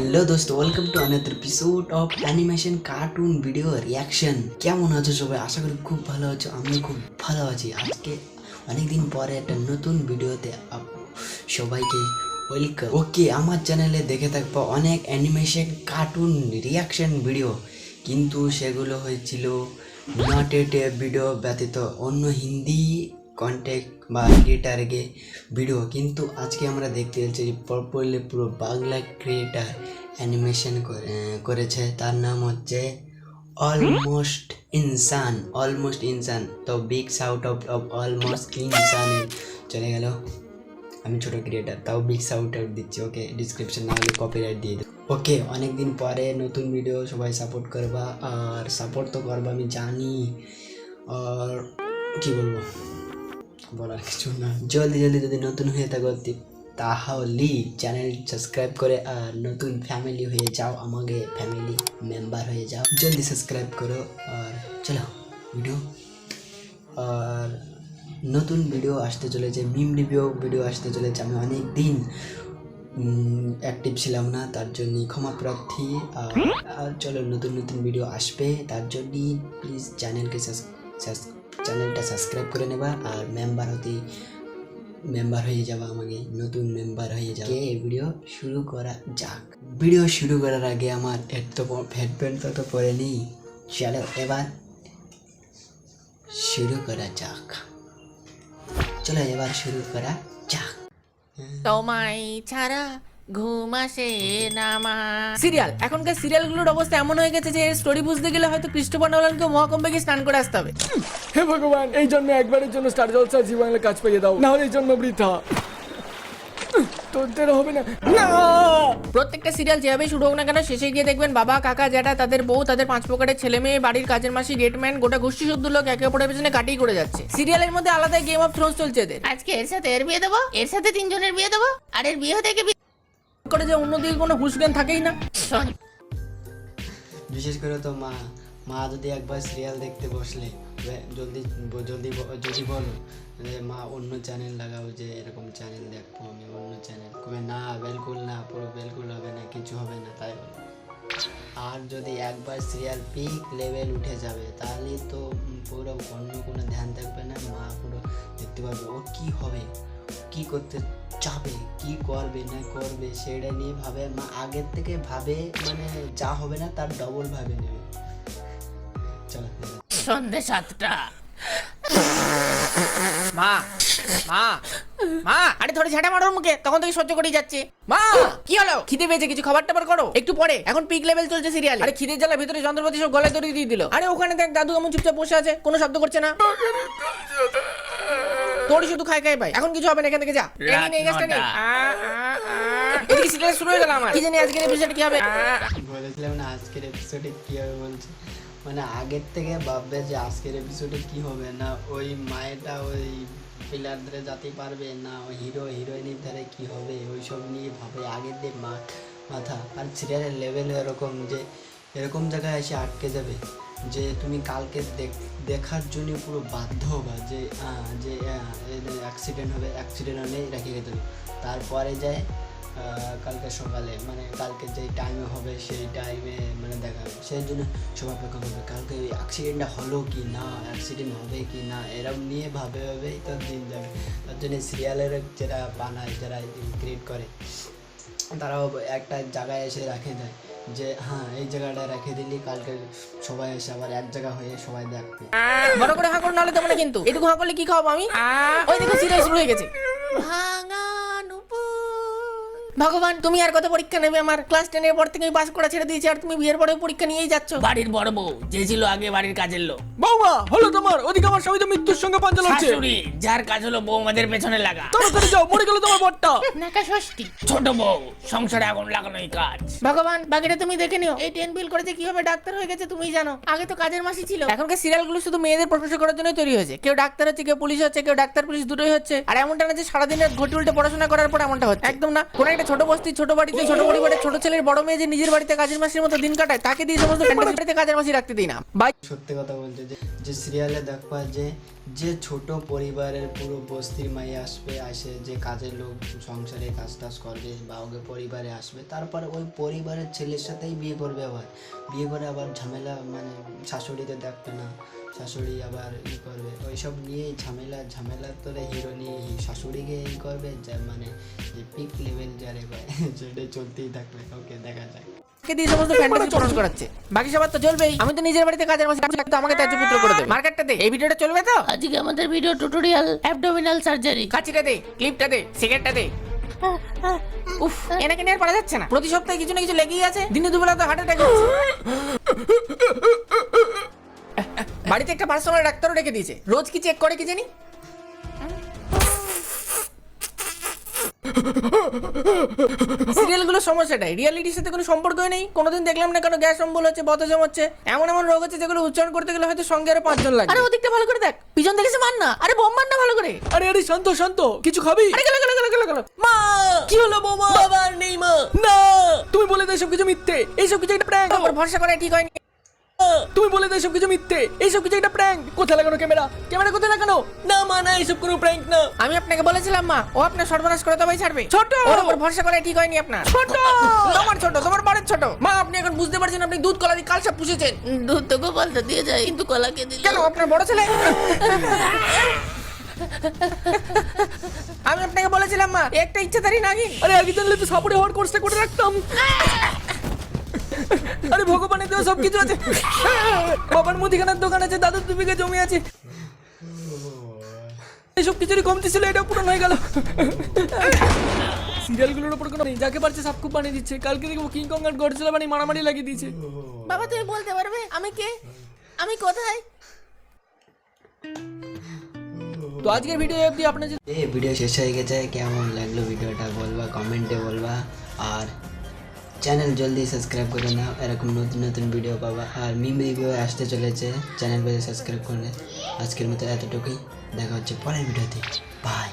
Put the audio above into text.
Hello দোস্ত welcome to another episode of animation cartoon video reaction কেমন আছো সবাই? আশা করি খুব ভালো আছো, আমিও খুব ভালো আছি। আজকে অনেকদিন পরে একটা নতুন ভিডিওতে সবাইকে ওয়েলকাম ওকে, আমার চ্যানেলে দেখে থাকব অনেক অ্যানিমেশন কার্টুন রিয়াকশন ভিডিও কিন্তু সেগুলো হয়েছিল নটেড ভিডিও ব্যতীত অন্য হিন্দি কন্টেক্ট বা ক্রিয়েটারকে ভিডিও কিন্তু আজকে আমরা দেখতে যাচ্ছি যে প্রপারলি পুরো বাংলা ক্রিয়েটার অ্যানিমেশন করেছে। তার নাম হচ্ছে অলমোস্ট ইনসান অলমোস্ট ইনসান তো big shout of of almost ইনসান চলে গেল। আমি ছোট ক্রিয়েটার তাও বিগ সাউট আউট দিচ্ছি। ওকে ডিসক্রিপশন না হলে কপিরাইট দিয়ে দেবো ওকে অনেকদিন পরে নতুন ভিডিও সবাই সাপোর্ট করবা। আর সাপোর্ট তো করবা, আমি জানি। আর কি বলব? বলার কিছু না। জলদি জলদি যদি নতুন হয়ে থাকো তাহলে চ্যানেল সাবস্ক্রাইব করে আর নতুন ফ্যামিলি হয়ে যাও, আমাকে ফ্যামিলি মেম্বার হয়ে যাও। জলদি সাবস্ক্রাইব করো, আর চলো ভিডিও আর নতুন ভিডিও আসতে চলেছে মিম রিভিউ ভিডিও আসতে চলেছে। আমি অনেক দিন অ্যাক্টিভ ছিলাম না, তার জন্য ক্ষমা প্রার্থী। আর চলো, নতুন নতুন ভিডিও আসবে, তার জন্য প্লিজ চ্যানেলকে চ্যানেলটা সাবস্ক্রাইব করে নেবা আর মেম্বার হতে মেম্বার হয়ে যাবা আমাকে, নতুন মেম্বার হয়ে যাবে। ভিডিও শুরু করা যাক। ভিডিও শুরু করার আগে আমার হেডব্যান্ড তো তো পরে নেই। চলো এবার শুরু করা যাক। চলো এবার শুরু করা যাক। তোমায় ছাড়া ঘুম আসে না মা। সিরিয়াল এখনকার সিরিয়ালগুলোর অবস্থা এমন হয়ে গেছে যে স্টোরি বুঝতে গেলে হয়তো ক্রিস্টোফার নোলানকে মহাকম্পে গিয়ে স্নান করে আসতে হবে। হে ভগবান এই জন্য একবারের জন্য স্টার জলসা জি বাংলা কাজ পাইয়ে দাও না হলে এই জন্য বৃথা। তোদের হবে না। না! প্রত্যেকটা সিরিয়াল যেভাবে শুরু হোক না কেন শেষে গিয়ে দেখবেন বাবা কাকা জ্যাঠা তাদের বউ তাদের পাঁচ প্রকারের ছেলে মেয়ে বাড়ির কাজের মাসি গেটম্যান গোটা গোষ্ঠী শুদ্ধ লোক একে অপরের পেছনে কাটিয়ে করে যাচ্ছে। সিরিয়ালের মধ্যে আলাদা গেম অফ থ্রোনস চলছে এদের। আজকে এর সাথে এর বিয়ে দেবো? এর সাথে তিনজনের বিয়ে দেবো? আর এর বিয়ে থেকে করে যে অন্যদিকে কোনো হুশ জ্ঞান থাকেই না। বিশেষ করে তো মা মা যদি একবার সিরিয়াল দেখতে বসলে জলদি জলদি যদি বলো যে মা অন্য চ্যানেল লাগাও যে এরকম চ্যানেল দেখব আমি অন্য চ্যানেল কবে না বিলকুল না পুরো বিলকুল হবে না কিছু হবে না তাই বলো। আর যদি একবার সিরিয়াল পিক লেভেল উঠে যাবে তাহলে তো পুরো অন্য কোনো ধ্যান থাকবে না মা পুরো দেখতে পাবে ও কি হবে? কি করতে চাবে কি করবে না করবে সেটা নিয়ে ভাবে মা আগের থেকে ভাবে মানে যা হবে না তার ডবল ভাবে নেবে চলো সন্ধে সাতটা মা মা মা আরে ধরে ঝাঁটা মারোর মুখে তখন থেকে সহ্য করেই যাচ্ছে মা কি হলো খিদে পেয়েছে কিছু খাবার টাবার করো একটু পরে এখন পিক লেভেল চলছে সিরিয়াল আরে খিদে জ্বালা ভিতরে যন্ত্রপাতি সব গলায় দড়ি দিয়ে দিল আরে ওখানে দেখ দাদু কেমন চুপচাপ বসে আছে কোনো শব্দ করছে না তোর শুধু খাই খাই ভাই। এখন কিছু হবে না এখান থেকে যা। এই নিন, এই গাছটা। নটা। আ, আ, আ। এদিকে সিরিয়াল শুরু হয়ে গেল আমার। কি জানি আজকের এপিসোডে কি হবে? আ, বলেছিলাম না আজকের এপিসোডে কি হবে বলছে? মানে আগের থেকে ভাববে যে আজকের এপিসোডে কি হবে না? ওই মায়েটা ওই পিলার ধরে যেতে পারবে না? ওই হিরো হিরোইনের ধারে কি হবে? ওই সব নিয়ে ভাবে আগের দিয়ে মা মাথা। আর সিরিয়ালের লেভেল এরকম যে এরকম জায়গায় এসে আটকে যাবে। যে তুমি কালকে দেখ- দেখার জন্য পুরো বাধ্য হবা যে যে অ্যাক্সিডেন্ট হবে অ্যাক্সিডেন্ট হলে রেখে গেতে। তারপরে যায় কালকে সকালে মানে কালকে যেই টাইমে হবে সেই টাইমে মানে দেখা হবে। সেই জন্য সবাই অপেক্ষা করবে, কালকে ওই অ্যাক্সিডেন্টটা হলো কি না অ্যাক্সিডেন্ট হবে কি না এরকম নিয়ে ভাবে, ভাবেই তো দিন যাবে। তার জন্য সিরিয়ালের যারা বানায়, যারা ক্রিয়েট করে, তারাও একটা জায়গায় এসে রাখে দেয় যে হ্যাঁ এই জায়গাটা রেখে দিলি কালকে সবাই এসে আবার এক জায়গা হয়ে সবাই দেখবে। বড় করে হাঁকুর নাহলে তো মানে কিন্তু। এটুকু হাঁকুরলে কি খাওয়াবো আমি? ওই দেখো সিরিয়াস হয়ে গেছে। ভাঙা ভগবান তুমি আর কত পরীক্ষা নেবে? আমার ক্লাস টেনের পর থেকে পাস করা ছেড়ে দিয়েছি আর তুমি বিয়ের পরে পরীক্ষা নিয়েই যাচ্ছ। বাড়ির বড় বউ যে ছিল আগে বাড়ির কাজের লোক। বৌমা হলো তোমার। ওদিকে আমার স্বামী তো মৃত্যুর সঙ্গে পাঞ্জা লাগছে শাশুড়ি যার কাজ হলো বৌমাদের পেছনে লাগা। তাড়াতাড়ি যাও মরে গেল তোমার বরটা। নাকা ষষ্ঠী। ছোট বউ সংসারে আগুন লাগানোই কাজ। ভগবান বাকিটা তুমি দেখে নিও। এই টেন বিল করেছে কীভাবে ডাক্তার হয়ে গেছে তুমিই জানো। আগে তো কাজের মাসি ছিল। এখনকার সিরিয়ালগুলো শুধু মেয়েদের প্রশংসা করার জন্যই তৈরি হয়েছে। কেউ ডাক্তার হচ্ছে কেউ পুলিশ হচ্ছে কেউ ডাক্তার পুলিশ দুটোই হচ্ছে। আর এমনটা না যে সারাদিন ঘটি উল্টে পড়াশোনা করার পর এমনটা হচ্ছে। একদম না। কোন একটা ছোট বস্তি ছোট বাড়িতে ছোট পরিবারে ছোট ছেলের বড় মেয়ে যে নিজের বাড়িতে কাজের মাসির মতো দিন কাটায় তাকে দিয়ে সমস্ত বাড়িতে কাজের মাসি রাখতে দিই না। ভাই সত্যি কথা বলতে যে যে সিরিয়ালে দেখবা যে যে ছোট পরিবারের পুরো বস্তির মাই আসবে আসে যে কাজের লোক সংসারে কাজ টাজ করবে বা ওকে পরিবারে আসবে তারপরে ওই পরিবারের ছেলের সাথেই বিয়ে করবে আবার। বিয়ে করে আবার ঝামেলা মানে শাশুড়িতে দেখবে না। শাশুড়ি আবার ই করবে। ওইসব নিয়েই ঝামেলা ঝামেলা তোরে হিরো নিয়ে এই শাশুড়িকে ই করবে যা মানে যে পিক লেভেল যারে সেটাই চলতেই থাকবে ওকে দেখা যাক। কে দিয়ে সমস্ত ফ্যান্টাসি পূরণ করাচ্ছে। বাকি সবার তো চলবেই। আমি তো নিজের বাড়িতে কাজের মাসে কাজ আমাকে পুত্র করে দেবে। মার্কেটটা দে এই ভিডিওটা চলবে তো? আজকে আমাদের ভিডিও টিউটোরিয়াল অ্যাবডোমিনাল সার্জারি কাচিটা দে ক্লিপটা দে সিগারেটটা দে। উফ এনাকে নিয়ে আর পারা যাচ্ছে না। প্রতি সপ্তাহে কিছু না কিছু লেগেই আছে। দিনে দুবেলা তো হার্ট অ্যাটাক হচ্ছে। বাড়িতে একটা পার্সোনাল ডাক্তারও রেখে দিয়েছে। রোজ কি চেক করে কি জানি? সিরিয়ালগুলোর সমস্যাটাই রিয়ালিটির সাথে কোনো সম্পর্কই নেই। কোনোদিন দেখলাম না কেন গ্যাস অম্বল হচ্ছে বদহজম হচ্ছে। এমন এমন রোগ হচ্ছে যেগুলো উচ্চারণ করতে গেলে হয়তো সঙ্গে আরও পাঁচজন লাগে আরে ওদিকটা ভালো করে দেখ। পিছন দেখেছে মার না আরে বোম মার না ভালো করে। আরে আরে শান্ত শান্ত। কিছু খাবি? আরে গেলো গেলো গেলো গেলো গেলো। মা! কি হলো বৌমা? বাবা নেই মা। না! তুমি বলে দাও সব কিছু মিথ্যে। এইসব কিছু একটা প্র্যাঙ্ক ওপর ভরসা করে ঠিক হয়নি। তুমি বলে দাও সব কিছু মিথ্যে। এইসব কিছু একটা প্র্যাঙ্ক কোথায় লাগানো ক্যামেরা ক্যামেরা কোথায় লাগানো? না মা না এইসব কোনো প্র্যাঙ্ক না। আমি আপনাকে বলেছিলাম মা। ও আপনার সর্বনাশ করে তবেই ছাড়বে। ছোট! ওর উপর ভরসা করে ঠিক হয়নি আপনার? ছোট! তোমার ছোট তোমার বড়ের ছোট। মা আপনি এখন বুঝতে পারছেন আপনি দুধ কলা দিয়ে কালসা পুষেছেন। দুধ তো গোপালটা দিয়ে যায় কিন্তু কলা কে দিল? কেন আপনার বড় ছেলে? আমি আপনাকে বলেছিলাম মা একটা ইচ্ছাধারী নাগিন। আরে আগে জানলে তো সাপোর্টে হওয়ার কোর্সটা করে রাখতাম। আরে ভগবানের দেওয়া সব কিছু আছে। বাবার মুদিখানার দোকান আছে দাদুর দু বিঘা জমি আছে। এইসব কিছুরই কমতি ছিল এটা পূরণ হয়ে গেল। সিরিয়ালগুলোর উপর কোনো নেই যাকে পারছে সব খুব বানিয়ে দিচ্ছে। কালকে দেখব কিং কং আর গডজিলা বানিয়ে মারামারি লাগিয়ে দিয়েছে। বাবা তুমি বলতে পারবে? আমি কে? আমি কোথায়? তো আজকের ভিডিও অবধি আপনার যদি এই ভিডিও শেষ হয়ে গেছে। কেমন লাগল ভিডিওটা বলবা কমেন্টে বলবা। আর চ্যানেল জলদি সাবস্ক্রাইব করে নাও এরকম নতুন নতুন ভিডিও পাবা। আর মিম রিভিউ আসতে চলেছে চ্যানেল সাবস্ক্রাইব করলে আজকের মতো এতটুকুই, দেখা হচ্ছে পরের ভিডিওতে বাই